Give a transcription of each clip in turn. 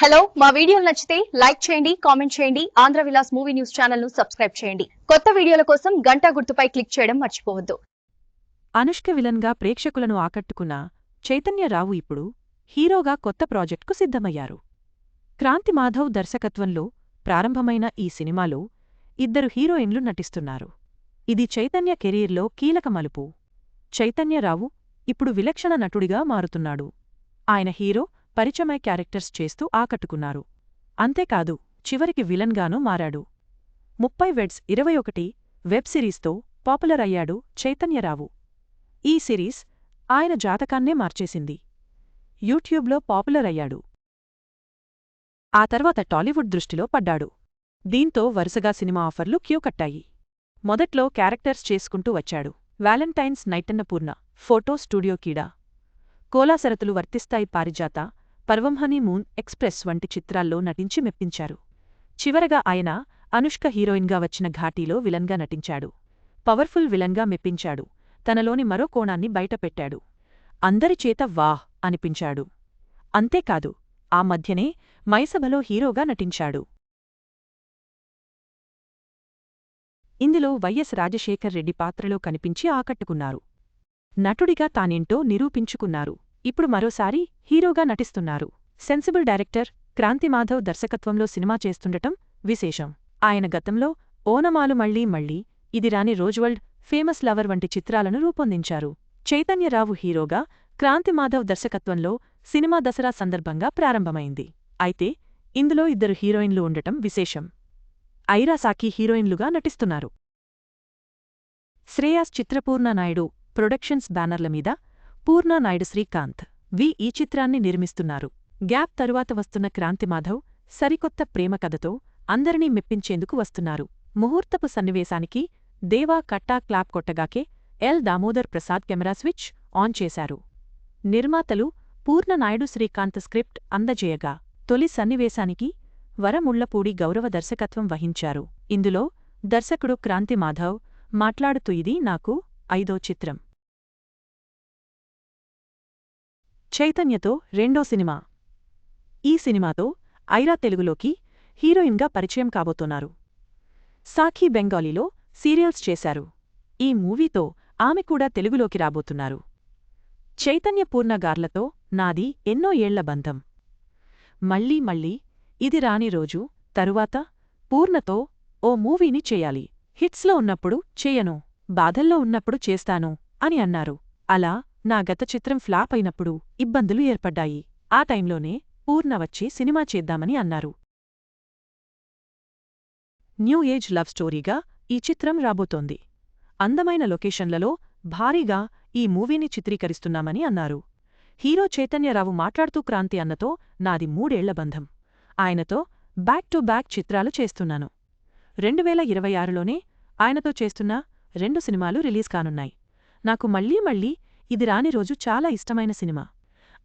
Hello మా వీడియోలు నచ్చితే లైక్ చేయండి కామెంట్ చేయండి ఆంధ్ర విలాస్ మూవీ న్యూస్ ఛానల్ను సబ్స్క్రైబ్ చేయండి. కొత్త వీడియోల కోసం గంటా గుర్తుపై క్లిక్ చేయడం మర్చిపోవద్దు. అనుష్క విలన్గా ప్రేక్షకులను ఆకట్టుకున్న చైతన్యరావు ఇప్పుడు హీరోగా కొత్త ప్రాజెక్టుకు సిద్ధమయ్యారు. క్రాంతి మాధవ్ దర్శకత్వంలో ప్రారంభమైన ఈ సినిమాలో ఇద్దరు హీరోయిన్లు నటిస్తున్నారు. ఇది చైతన్య కెరీర్లో కీలక మలుపు. చైతన్యరావు ఇప్పుడు విలక్షణ నటుడిగా మారుతున్నాడు. ఆయన హీరో పరిచమై క్యారెక్టర్స్ చేస్తూ ఆకట్టుకున్నారు. అంతేకాదు చివరికి విలన్గానూ మారాడు. ముప్పై వెడ్స్ ఇరవై ఒకటి వెబ్ సిరీస్తో పాపులర్ అయ్యాడు చైతన్యరావు. ఈ సిరీస్ ఆయన జాతకాన్నే మార్చేసింది. యూట్యూబ్లో పాపులర్ అయ్యాడు. ఆ తర్వాత టాలీవుడ్ దృష్టిలో పడ్డాడు. దీంతో వరుసగా సినిమా ఆఫర్లు క్యూ కట్టాయి. మొదట్లో క్యారెక్టర్స్ చేసుకుంటూ వచ్చాడు. వ్యాలంటైన్స్ నైటన్నపూర్ణ ఫోటో స్టూడియో కీడా. కోలాసరతులు వర్తిస్తాయి పారిజాత పర్వం మూన్ ఎక్స్ప్రెస్ వంటి చిత్రాల్లో నటించి మెప్పించారు. చివరగా ఆయన అనుష్క హీరోయిన్గా వచ్చిన ఘాటీలో విలన్గా నటించాడు. పవర్ఫుల్ విలన్గా మెప్పించాడు. తనలోని మరో కోణాన్ని బయటపెట్టాడు. అందరిచేత వాహ్! అనిపించాడు. అంతేకాదు ఆ మధ్యనే మైసభలో హీరోగా నటించాడు. ఇందులో వైఎస్ రాజశేఖర్ రెడ్డి పాత్రలో కనిపించి ఆకట్టుకున్నారు. నటుడిగా తానేంటో నిరూపించుకున్నారు. ఇప్పుడు మరోసారి హీరోగా నటిస్తున్నారు. సెన్సిబుల్ డైరెక్టర్ క్రాంతిమాధవ్ దర్శకత్వంలో సినిమా చేస్తుండటం విశేషం. ఆయన గతంలో ఓనమాలు మళ్ళీ మళ్ళీ ఇది రాని రోజ్వల్డ్ ఫేమస్ లవర్ వంటి చిత్రాలను రూపొందించారు. చైతన్యరావు హీరోగా క్రాంతిమాధవ్ దర్శకత్వంలో సినిమా దసరా సందర్భంగా ప్రారంభమైంది. అయితే ఇందులో ఇద్దరు హీరోయిన్లు ఉండటం విశేషం. ఐరా సాకి హీరోయిన్లుగా నటిస్తున్నారు. శ్రేయాస్ చిత్రపూర్ణ నాయుడు ప్రొడక్షన్స్ బ్యానర్ల మీద పూర్ణనాయుడు శ్రీకాంత్ వి. ఈ. చిత్రాన్ని నిర్మిస్తున్నారు. గ్యాప్ తరువాత వస్తున్న క్రాంతిమాధవ్ సరికొత్త ప్రేమ కథతో అందరినీ మెప్పించేందుకు వస్తున్నారు. ముహూర్తపు సన్నివేశానికి Deva Katta clap కొట్టగాకే L. Damodar Prasad camera switch on చేశారు. నిర్మాతలు పూర్ణ నాయుడు శ్రీకాంత్ స్క్రిప్ట్ అందజేయగా తొలి సన్నివేశానికి వరముళ్ళపూడి గౌరవ దర్శకత్వం వహించారు. ఇందులో దర్శకుడు క్రాంతి మాధవ్ మాట్లాడుతూ ఇది నాకు ఐదో చిత్రం. చైతన్యతో రెండో సినిమా. ఈ సినిమాతో ఐరా తెలుగులోకి హీరోయిన్గా పరిచయం కాబోతున్నారు. సాఖీ బెంగాలీలో సీరియల్స్ చేశారు. ఈ మూవీతో ఆమె కూడా తెలుగులోకి రాబోతున్నారు. చైతన్య పూర్ణగార్లతో నాది ఎన్నో ఏళ్ళ బంధం. మళ్ళీ మళ్ళీ ఇది రాని రోజు తరువాత పూర్ణతో ఓ మూవీని చేయాలి. హిట్స్లో ఉన్నప్పుడు చేయను బాధల్లో ఉన్నప్పుడు చేస్తాను అని అన్నారు. అలా నా గత చిత్రం ఫ్లాప్ అయినప్పుడు ఇబ్బందులు ఏర్పడ్డాయి. ఆ టైంలోనే పూర్ణ వచ్చి సినిమా చేద్దామని అన్నారు. న్యూ ఏజ్ లవ్ స్టోరీగా ఈ చిత్రం రాబోతోంది. అందమైన లొకేషన్లలో భారీగా ఈ మూవీని చిత్రీకరిస్తున్నామని అన్నారు. హీరో చైతన్యరావు మాట్లాడుతూ క్రాంతి అన్నతో నాది మూడేళ్ళ బంధం. ఆయనతో బ్యాక్ టు బ్యాక్ చిత్రాలు చేస్తున్నాను. రెండువేల ఇరవై ఆరులోనే ఆయనతో చేస్తున్న రెండు సినిమాలు రిలీజ్ కానున్నాయి. నాకు మళ్ళీ మళ్ళీ ఇది రాని రోజు చాలా ఇష్టమైన సినిమా.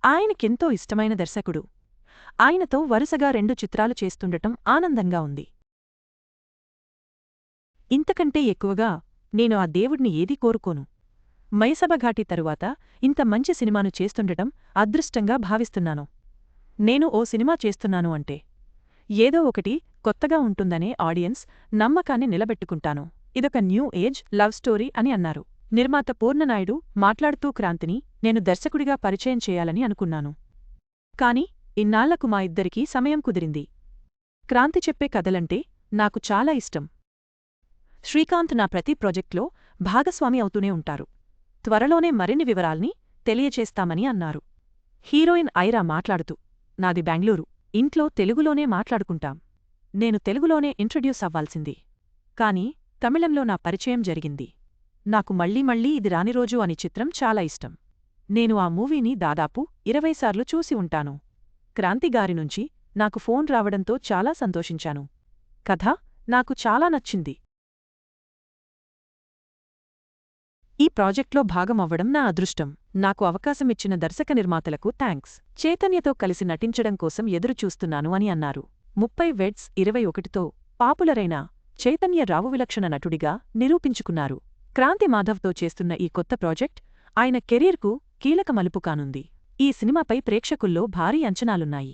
ఆయనకెంతో ఇష్టమైన దర్శకుడు. ఆయనతో వరుసగా రెండు చిత్రాలు చేస్తుండటం ఆనందంగా ఉంది. ఇంతకంటే ఎక్కువగా నేను ఆ దేవుణ్ణి ఏదీ కోరుకోను. మైసభఘాటి తరువాత ఇంత మంచి సినిమాను చేస్తుండటం అదృష్టంగా భావిస్తున్నాను. నేను ఓ సినిమా చేస్తున్నాను అంటే ఏదో ఒకటి కొత్తగా ఉంటుందనే ఆడియన్స్ నమ్మకాన్ని నిలబెట్టుకుంటాను. ఇదొక న్యూ ఏజ్ లవ్ స్టోరీ అని అన్నారు. నిర్మాత పూర్ణనాయుడు మాట్లాడుతూ క్రాంతిని నేను దర్శకుడిగా పరిచయం చేయాలని అనుకున్నాను. కాని ఇన్నాళ్ళకు మా ఇద్దరికీ సమయం కుదిరింది. క్రాంతి చెప్పే కథలంటే నాకు చాలా ఇష్టం. శ్రీకాంత్ నా ప్రతి ప్రాజెక్ట్లో భాగస్వామి అవుతూనే ఉంటారు. త్వరలోనే మరిన్ని వివరాల్ని తెలియచేస్తామని అన్నారు. హీరోయిన్ ఐరా మాట్లాడుతూ నాది బెంగళూరు. ఇంట్లో తెలుగులోనే మాట్లాడుకుంటాం. నేను తెలుగులోనే ఇంట్రడ్యూస్ అవ్వాల్సింది. కాని తమిళంలో నా పరిచయం జరిగింది. నాకు మళ్ళీ మళ్ళీ ఇది రానిరోజు అని చిత్రం చాలా ఇష్టం. నేను ఆ మూవీని దాదాపు ఇరవైసార్లు చూసి ఉంటాను. క్రాంతిగారినుంచి నాకు ఫోన్ రావడంతో చాలా సంతోషించాను. కథ నాకు చాలా నచ్చింది. ఈ ప్రాజెక్ట్లో భాగమవ్వడం నా అదృష్టం. నాకు అవకాశమిచ్చిన దర్శక నిర్మాతలకు థ్యాంక్స్ చైతన్యతో కలిసి నటించడం కోసం ఎదురుచూస్తున్నాను అని అన్నారు. ముప్పై వెడ్స్ ఇరవై ఒకటితో పాపులరైన చైతన్య రావు విలక్షణ నటుడిగా నిరూపించుకున్నారు. క్రాంతి మాధవ్తో చేస్తున్న ఈ కొత్త ప్రాజెక్ట్ ఆయన కెరీర్కు కీలక మలుపు కానుంది. ఈ సినిమాపై ప్రేక్షకుల్లో భారీ అంచనాలున్నాయి.